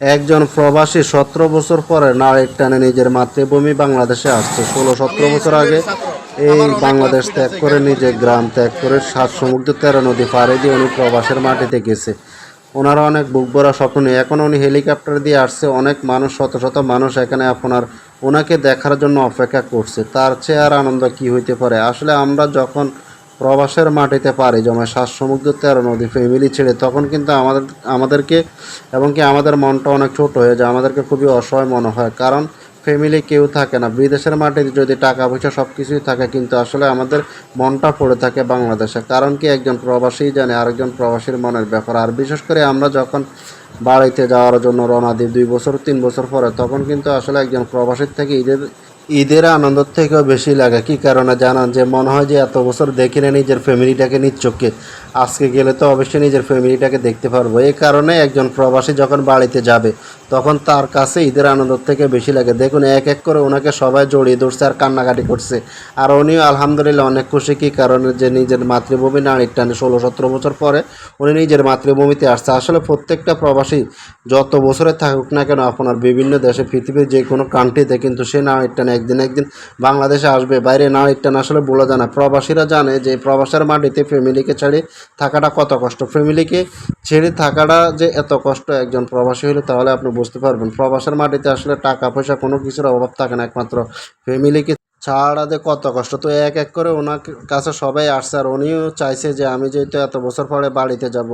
একজন প্রবাসী সতেরো বছর পরে নারীর টানে নিজের মাতৃভূমি বাংলাদেশে আসছে। ষোলো সতেরো বছর আগে এই বাংলাদেশ ত্যাগ করে নিজের গ্রাম ত্যাগ করে সাত সমুদ্র তেরো নদী পাড়ে দিয়ে উনি প্রবাসের মাটিতে গেছে। ওনারা অনেক বুক ভরা স্বপ্ন নিয়ে এখন উনি হেলিকপ্টার দিয়ে আসছে। অনেক মানুষ শত শত মানুষ এখানে আপনার ওনাকে দেখার জন্য অপেক্ষা করছে। তার চেয়ে আর আনন্দ কি হইতে পারে? আসলে আমরা যখন প্রবাসের মাটিতে পারি জমায় শ্বাস সমুদ্র তেরো নদী ফ্যামিলি ছেড়ে। তখন কিন্তু আমাদের, আমাদেরকে এবং কি আমাদের মনটা অনেক ছোট হয়ে যায়, আমাদেরকে খুবই অসহায় মনে হয়। কারণ ফ্যামিলি কেউ থাকে না। বিদেশের মাটিতে যদি টাকা পয়সা সব কিছুই থাকে, কিন্তু আসলে আমাদের মনটা পড়ে থাকে বাংলাদেশে। কারণ কি একজন প্রবাসী জানে, আরেকজন প্রবাসীর মনের ব্যাপার। আর বিশেষ করে আমরা যখন বাড়িতে যাওয়ার জন্য রওনা দিই দুই বছর, তিন বছর পরে, তখন কিন্তু আসলে একজন প্রবাসীর থেকে ঈদের ঈদের আনন্দ থেকেও বেশি লাগে। কি কারণে জানান যে, মনে হয় যে এত বছর দেখি না নিজের ফ্যামিলিটাকে নিজ চোখে আজকে গেলে তো অবশ্যই নিজের ফ্যামিলিটাকে দেখতে পারব। এই কারণে একজন প্রবাসী যখন বাড়িতে যাবে, তখন তার কাছে ঈদের আনন্দ থেকে বেশি লাগে। দেখুন, এক এক করে ওনাকে সবাই জড়িয়ে ধরছে আর কান্নাকাটি করছে। আর উনিও আলহামদুলিল্লাহ অনেক খুশি। কী কারণে যে, নিজের মাতৃভূমি নারীর টানে ষোলো সতেরো বছর পরে উনি নিজের মাতৃভূমিতে আসছে। আসলে প্রত্যেকটা প্রবাসী যত বছরে থাকুক না কেন, আপনার বিভিন্ন দেশে, পৃথিবীর যে কোনো কান্ট্রিতে কিন্তু সে নারীর টানে একদিন একদিন বাংলাদেশে আসবে, বাইরে নারীর না আসলে বলা যায় না প্রবাসীরা জানে যে প্রবাসের মাটিতে ফ্যামিলিকে ছেড়ে থাকাটা কত কষ্ট। ফ্যামিলিকে ছেড়ে থাকাটা যে এত কষ্ট একজন প্রবাসী হলে, তাহলে আপনি বুঝতে পারবেন। প্রবাসের মাটিতে আসলে টাকা, পয়সা কোনো কিছুর অভাব থাকে না একমাত্র। ফ্যামিলিকে ছাড়া যে কত কষ্ট। তো এক এক করে ওনার কাছে সবাই আসছে আর উনিও চাইছে যে আমি যেহেতু এত বছর পরে বাড়িতে যাব,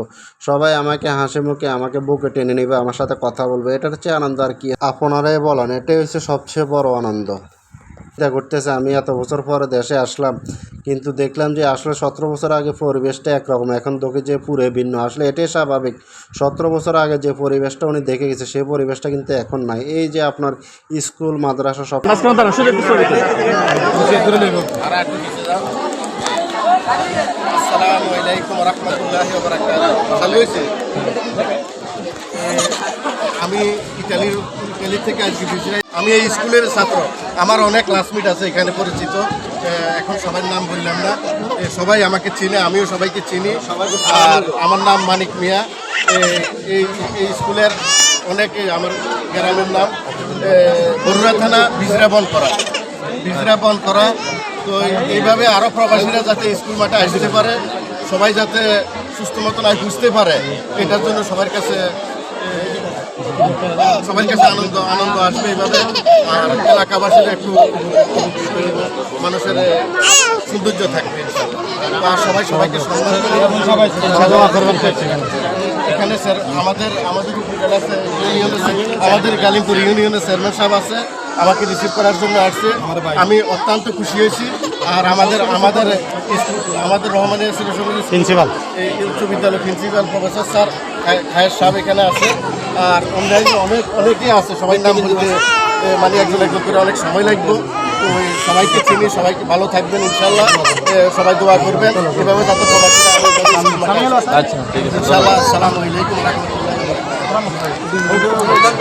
সবাই আমাকে হাসি মুখে আমাকে বুকে টেনে নেবে, আমার সাথে কথা বলবে। এটার হচ্ছে আনন্দ আর কি। আপনারাই বলেন, এটাই হচ্ছে সবচেয়ে বড় আনন্দ। চিন্তা করতেছে আমি এত বছর পরে দেশে আসলাম কিন্তু দেখলাম যে আসলে সতেরো বছর আগে পরিবেশটা একরকম এখন তোকে যে পুরে ভিন্ন আসলে এটাই স্বাভাবিক। সতেরো বছর আগে যে পরিবেশটা উনি দেখে গেছে সেই পরিবেশটা কিন্তু এখন নাই। এই যে আপনার স্কুল মাদ্রাসা সব ছবিতে আসসালামু আলাইকুম রহমতুল্লাহি ভালো হয়েছে আমি ইটালির ইটালি থেকে আজকে বিজয় আমি এই স্কুলের ছাত্র। আমার অনেক ক্লাসমেট আছে এখানে পরিচিত। এখন সবার নাম বললাম না। সবাই আমাকে চিনে আমিও সবাইকে চিনি। আর আমার নাম মানিক মিয়া। এই এই স্কুলের অনেকে আমার গ্রামের নাম। বরুড়া থানা বিজরা বন করা বিজরা বন করা তো এইভাবে আরও প্রবাসীরা যাতে স্কুল মাঠে আসতে পারে সবাই যাতে সুস্থ মতন বুঝতে পারে এটার জন্য সবার কাছে সবার কাছে আনন্দ আনন্দ আসবে এইভাবে আর এলাকাবাসীর একটু মানুষের সৌন্দর্য থাকবে আর সবাই সবাইকে সম্মান এখানে স্যার আমাদের আমাদের উপজেলা আমাদের গালিমপুর ইউনিয়নের চেয়ারম্যান সাহেব আছে আমাকে রিসিভ করার জন্য আসছে আমি অত্যন্ত খুশি হয়েছি আর আমাদের আমাদের আমাদের রহমানের প্রিন্সিপাল এই উচ্চ বিদ্যালয় প্রিন্সিপাল প্রফেসর স্যার খায়- খায়ের সাহেব এখানে আছে। আর অন্যান্য অনেক অনেকেই আছে সবাই নাম বলতে মানে একজন একজন করে অনেক সময় লাগবে। তো সবাইকে চিনি সবাইকে ভালো থাকবেন ইনশাল্লাহ সবাই দোয়া করবেন। এভাবে যাতে আচ্ছা ঠিক আছে আলাইকুম রহমতুল্লাহ